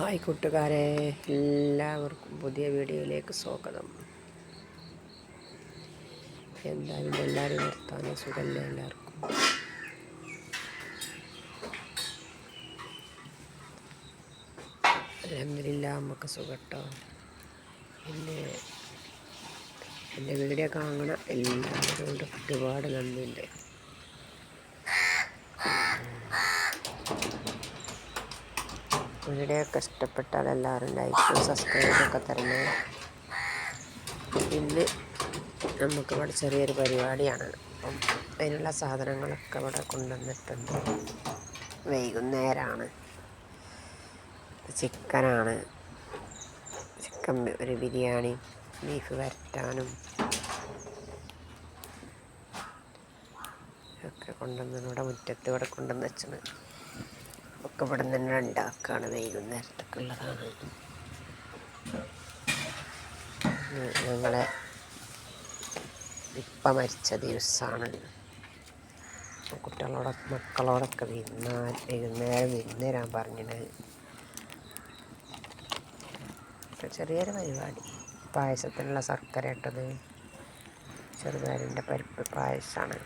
Hi കൂട്ടുകാരെ എല്ലാവർക്കും പുതിയ വീഡിയോയിലേക്ക് സ്വാഗതം. എന്തായാലും എല്ലാവരും നിർത്താനും സുഖമല്ലേ എല്ലാവർക്കും? അലഹമില്ല നമുക്ക് സുഖട്ടോ. പിന്നെ എന്റെ വീഡിയോ കാണണം. എല്ലാവരോടും ഒരുപാട് നന്ദിയുണ്ട്. വീഡിയോ ഇഷ്ടപ്പെട്ടാൽ എല്ലാവരും ലൈക്കും സബ്സ്ക്രൈബൊക്കെ തരണേ. ഇന്ന് നമുക്ക് ഇവിടെ ചെറിയൊരു പരിപാടിയാണ്. അപ്പം അതിനുള്ള സാധനങ്ങളൊക്കെ ഇവിടെ കൊണ്ടുവന്നിട്ടുണ്ട്. വൈകുന്നേരമാണ് ചിക്കനാണ്. ചിക്കൻ ഒരു ബിരിയാണി ബീഫ് വരട്ടാനും ഒക്കെ കൊണ്ടുവന്ന് ഇവിടെ മുറ്റത്ത് ഇവിടെ കൊണ്ടുവന്ന് വെച്ചാണ് ഒക്കെ ഇവിടെ തന്നെ ഉണ്ടാക്കുകയാണ് വൈകുന്നേരത്തേക്കുള്ളതാണ്. ഞങ്ങളെ ഇപ്പ മരിച്ച ദിവസമാണ് കുട്ടികളോടെ മക്കളോടൊക്കെ വിരുന്നാൽ വൈകുന്നേരം വിരുന്നേരാൻ പറഞ്ഞത് ചെറിയൊരു പരിപാടി. പായസത്തിനുള്ള ശർക്കര ഇട്ടത് ചെറുപയറിന്റെ പരിപ്പ് പായസമാണ്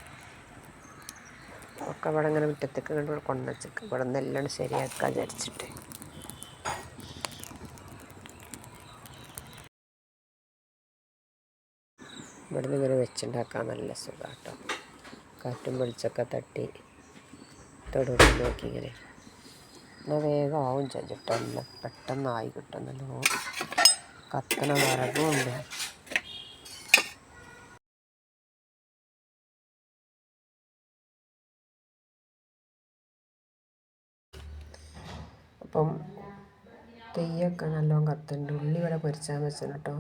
ഒക്കെ ഇവിടെ ഇങ്ങനെ മുറ്റത്തേക്ക് കണ്ട് കൊണ്ടുവച്ചേക്ക് ഇവിടെ നിന്നെല്ലാം ശരിയാക്കാൻ വിചാരിച്ചിട്ട്. ഇവിടെ നിന്ന് ഇങ്ങനെ വെച്ചുണ്ടാക്കാൻ നല്ല സുഖം കേട്ടോ കാറ്റും വെളിച്ചൊക്കെ തട്ടി തൊടുത്ത് നോക്കി ഇങ്ങനെ. എന്നാൽ വേഗം ആവും ചെഞ്ചിട്ടല്ല പെട്ടെന്നായി കിട്ടുന്നല്ലോ കത്തണ വിറകും ഉണ്ട്. അപ്പം തെയ്യൊക്കെ നല്ലോണം കത്തുന്നുണ്ട് ഉള്ളി ഇവിടെ പൊരിച്ചാൽ വെച്ചാൽ കേട്ടോ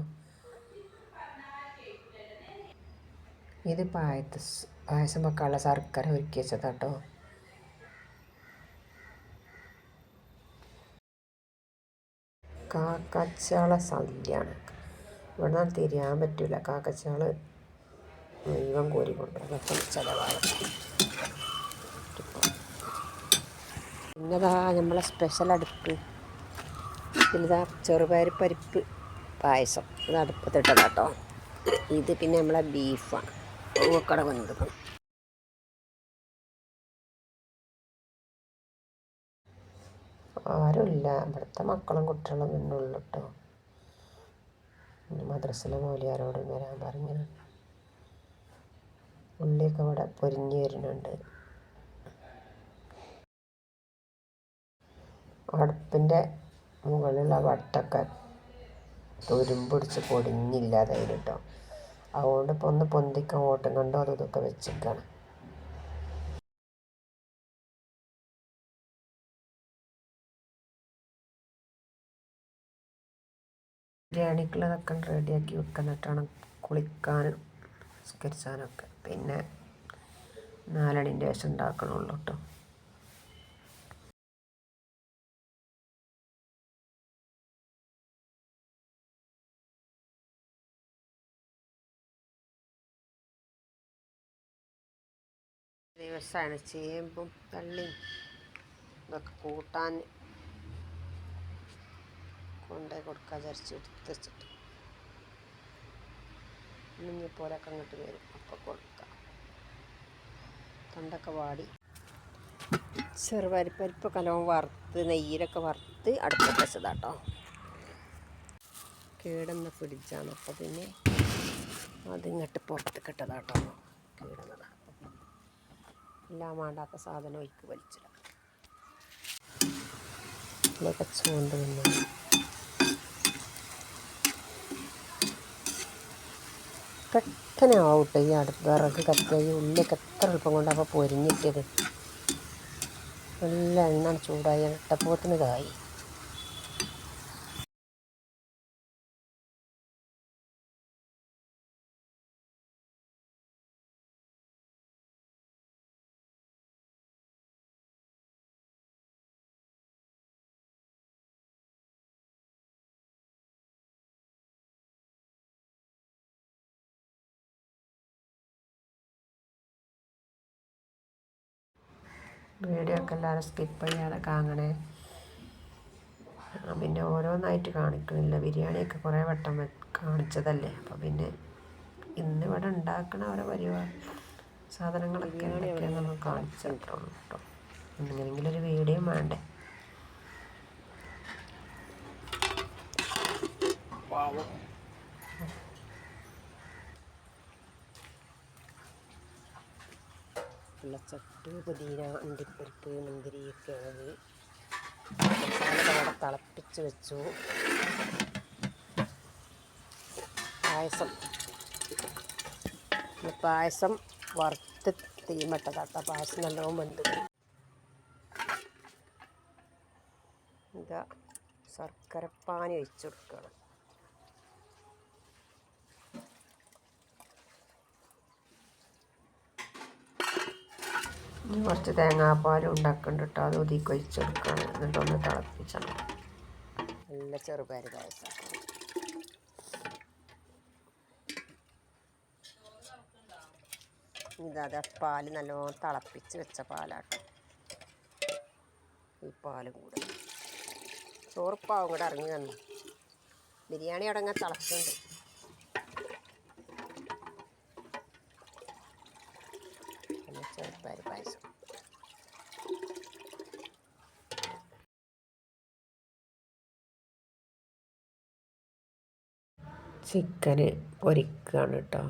ഇത് പായത്ത പായസം വെക്കാനുള്ള ശർക്കര ഒരുക്കി വെച്ചതാട്ടോ കാക്കച്ചാള സദ്യയാണ് ഇവിടെ നിന്ന് തിരിയാൻ പറ്റില്ല കാക്കച്ചാൾ മുഴുവൻ കോരി അപ്പം ചിലവാണ് പിന്നെതാ നമ്മളെ സ്പെഷ്യൽ അടുപ്പ്. പിന്നെതാ ചെറുപയർ പരിപ്പ് പായസം. ഇത് അടുപ്പത്തിട്ടതാട്ടോ. ഇത് പിന്നെ നമ്മളെ ബീഫാണ് പൂക്കട വെന്തത് ആരുമില്ല ഇവിടുത്തെ മക്കളും കുട്ടികളും തന്നെ ഉള്ളു കേട്ടോ മദ്രസിലെ മൂലിയാരോടും വരാൻ പറഞ്ഞു. ഉള്ളിയൊക്കെ ഇവിടെ പൊരിഞ്ഞു വരുന്നുണ്ട്. അടുപ്പിന്റെ മുകളിലുള്ള വട്ടൊക്കെ തുരുമ്പിടിച്ച് പൊടിഞ്ഞില്ലാതായി കേട്ടോ. അതുകൊണ്ട് ഇപ്പോൾ ഒന്ന് പൊന്തിക്കാൻ ഓട്ടം കണ്ടോ? അതും ഇതൊക്കെ വെച്ചിരിക്കുകയാണ് ബിരിയാണിക്കുള്ളതൊക്കെ റെഡിയാക്കി വെക്കുന്നിട്ടാണ് കുളിക്കാനും നിസ്കരിച്ചാനൊക്കെ പിന്നെ നാലണിന്റെ ശേഷം ഉണ്ടാക്കണുള്ളൂ കേട്ടോ. ദിവസമാണ് ചേമ്പും തള്ളിയും ഇതൊക്കെ കൂട്ടാൻ കൊണ്ടേ കൊടുക്കാൻ ചരിച്ച് എടുത്ത് വെച്ചിട്ട് പോലൊക്കെ അങ്ങോട്ട് വരും അപ്പം കൊടുക്കാം. തൊണ്ടൊക്കെ വാടി. ചെറുപരിപ്പരിപ്പ് കലവും വറുത്ത് നെയ്യിലൊക്കെ വറുത്ത് അടുപ്പത്ത് വെച്ചതാട്ടോ കേടുന്ന ഫ്രിഡ്ജാണ്. അപ്പോൾ പിന്നെ അതിങ്ങോട്ട് പുറത്ത് കിട്ടതാട്ടോ കേടുന്നതാണ് എല്ലാം വേണ്ടാത്ത സാധനം ഒഴിക്ക് വലിച്ചിടാം. ഇതിലേക്ക് ചൂണ്ട് നിന്ന് പെട്ടെന്ന് ആവട്ടെ ഈ അടുപ്പ് വിറക് കത്തിയ ഈ എത്ര എളുപ്പം കൊണ്ടാണ് അപ്പോൾ പൊരിഞ്ഞിട്ടത് നല്ല എണ്ണ ചൂടായി ഇട്ടപ്പോത്തിന് ഇതായി വീഡിയോ ഒക്കെ എല്ലാവരും സ്കിപ്പ് ചെയ്യാതെ കാണണേ. പിന്നെ ഓരോന്നായിട്ട് കാണിക്കുന്നില്ല ബിരിയാണിയൊക്കെ കുറേ വട്ടം കാണിച്ചതല്ലേ? അപ്പോൾ പിന്നെ ഇന്ന് ഇവിടെ ഉണ്ടാക്കണ ഓരോ പരിപാടി സാധനങ്ങളൊക്കെ നമ്മൾ കാണിച്ചിട്ടുള്ളൂ കേട്ടോ. എന്തെങ്കിലും ഒരു വീഡിയോ വേണ്ടേ? വെള്ളച്ചട്ട് പുതിന അണ്ടിപ്പരിപ്പ് മുന്തിരി കിഴങ്ങ് മസാല അവിടെ തിളപ്പിച്ച് വെച്ചു. പായസം. പായസം വറുത്ത് തീമട്ടതാട്ട പായസം നല്ലോണം വെന്ത് ഇതാ ശർക്കരപ്പാനി ഒഴിച്ചു കൊടുക്കണം ഇനി കുറച്ച് തേങ്ങാപ്പാൽ ഉണ്ടാക്കുന്നുണ്ട് കേട്ടോ. അത് ഒതുക്കി ഒഴിച്ച് കൊടുക്കണം എന്നിട്ടൊന്ന് തിളപ്പിച്ചണം. നല്ല ചെറുപയർ പായസം. ഇതാ പാൽ നല്ലോണം തിളപ്പിച്ച് വെച്ച പാലാട്ടോ. ഈ പാൽ കൂടെ. ചോറുപ്പാവും കൂടെ ഇറങ്ങി വന്നു. ബിരിയാണി അടങ്ങാൻ അങ്ങനെ തിളക്കുന്നുണ്ട് പിന്നെ ചെറുപ്പയർ പായസം ചിക്കന് പൊരിക്കുകയാണ് കേട്ടോ